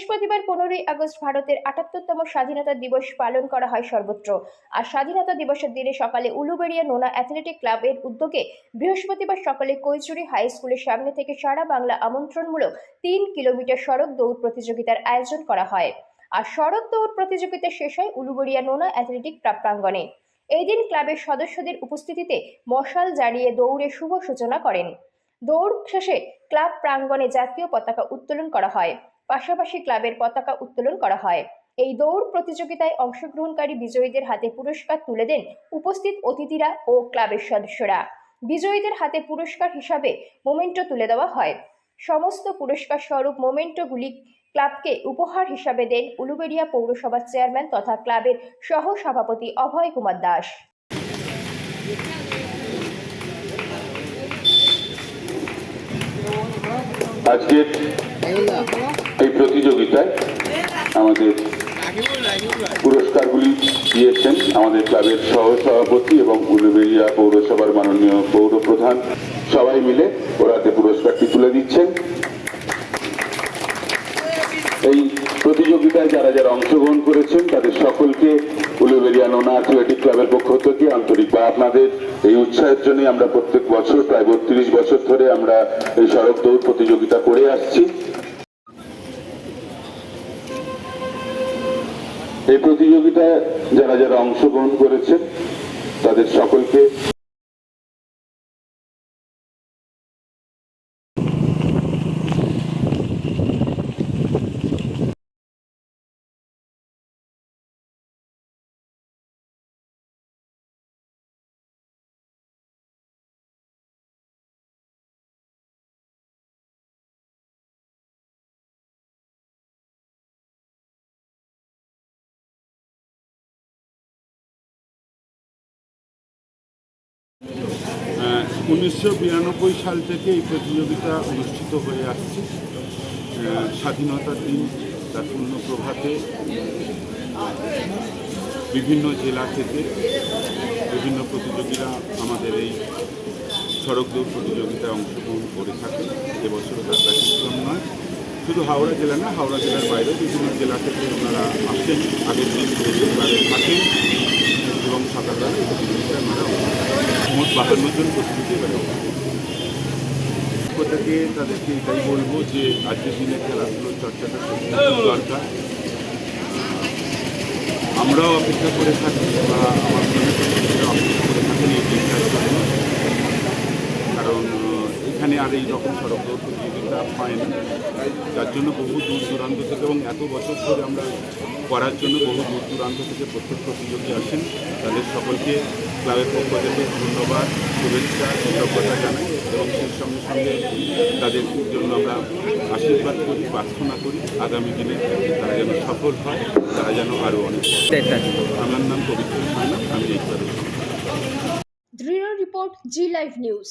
বৃহস্পতিবার পনেরোই আগস্ট ভারতের আটাত্তরতম স্বাধীনতা দিবস পালন করা হয় সর্বত্র। আর স্বাধীনতা দিবসের দিনে সকালে উলুবেড়িয়া নোনা অ্যাথলেটিক ক্লাবের উদ্যোগে বৃহস্পতিবার সকালে কৈচুরি হাই স্কুলের সামনে থেকে সারা বাংলা আমন্ত্রণমূলক তিন কিলোমিটার সড়ক দৌড় প্রতিযোগিতার আয়োজন করা হয়। আর সড়ক দৌড় প্রতিযোগিতা শেষ হয় উলুবেড়িয়া নোনা অ্যাথলেটিক ক্লাব প্রাঙ্গণে এই দিন ক্লাবের সদস্যদের উপস্থিতিতে মশাল জ্বালিয়ে দৌড়ে শুভ সূচনা করেন। দৌড় শেষে ক্লাব প্রাঙ্গণে জাতীয় পতাকা উত্তোলন করা হয়। পাশাপাশি ক্লাবের পতাকা উত্তোলন করা হয়। এই দৌড় প্রতিযোগিতায় অংশগ্রহণকারী বিজয়ীদের হাতে পুরস্কার তুলে দেন উপস্থিত অতিথিরা ও ক্লাবের সদস্যরা। বিজয়ীদের হাতে পুরস্কার হিসাবে মোমেন্টো তুলে দেওয়া হয়। সমস্ত পুরস্কার স্বরূপ মোমেন্টোগুলি ক্লাবকে উপহার হিসাবে দেন উলুবেড়িয়া পৌরসভার চেয়ারম্যান তথা ক্লাবের সহ সভাপতি অভয় কুমার দাস। প্রতিযোগিতায় আমাদের পুরস্কারগুলি দিয়েছেন আমাদের ক্লাবের সহ সভাপতি এবং উলুবেড়িয়া পৌরসভার মাননীয় পৌর প্রধান সবাই মিলে ওরাতে পুরস্কারটি তুলে দিচ্ছেন। এই প্রতিযোগিতায় যারা যারা অংশগ্রহণ করেছেন, তাদের সকলকে উলুবেড়িয়া নোনা অ্যাথলেটিক ক্লাবের পক্ষ থেকে আন্তরিক বা আপনাদের এই উৎসাহের জন্য আমরা প্রত্যেক বছর, প্রায় বত্রিশ বছর ধরে আমরা এই সড়ক দৌড় প্রতিযোগিতা করে আসছি। এই প্রতিযোগিতায় যারা যারা অংশগ্রহণ করেছেন তাদের সকলকে উনিশশো বিরানব্বই সাল থেকে এই প্রতিযোগিতা অনুষ্ঠিত হয়ে আসছে। স্বাধীনতার দিন তার পূর্ণ প্রভাতে বিভিন্ন জেলা থেকে বিভিন্ন প্রতিযোগীরা আমাদের এই সড়ক দৌড় প্রতিযোগিতায় অংশগ্রহণ করে থাকে। এবছরও তার ব্যতিক্রম নয়, শুধু হাওড়া জেলা না, হাওড়া জেলার বাইরে বিভিন্ন জেলা থেকে ওনারা আসেন। আগের দিন থাকেন এবং সকালবেলা এই প্রতিযোগিতায় ওনারা মোট বাহান্ন জন থেকে তাদেরকে এটাই বলব যে আজকের দিনে খেলাধুলোর চর্চাটা দরকার। আমরাও অপেক্ষা করে থাকি বা আমার অপেক্ষা করে থাকেন এই কারণ এখানে আর এই রকম সড়ক প্রতিযোগিতা হয় না যার জন্য বহু দূর দূরান্ত থেকে এবং এত বছর ধরে আমরা করার জন্য বহু দূর দূরান্ত থেকে প্রত্যেক প্রতিযোগী আসেন। তাদের সকলকে ক্লাবের পক্ষ থেকে ধন্যবাদ, শুভেচ্ছা, কৃতজ্ঞতা জানাই এবং সেই সঙ্গে সঙ্গে তাদের জন্য আমরা আশীর্বাদ করি, প্রার্থনা করি। আগামী দিনে তারা যেন সফল হয়, তারা যেন আরও অনেক আমার নাম পবিত্র আমি এই দৃঢ় রিপোর্ট, জি লাইভ নিউজ।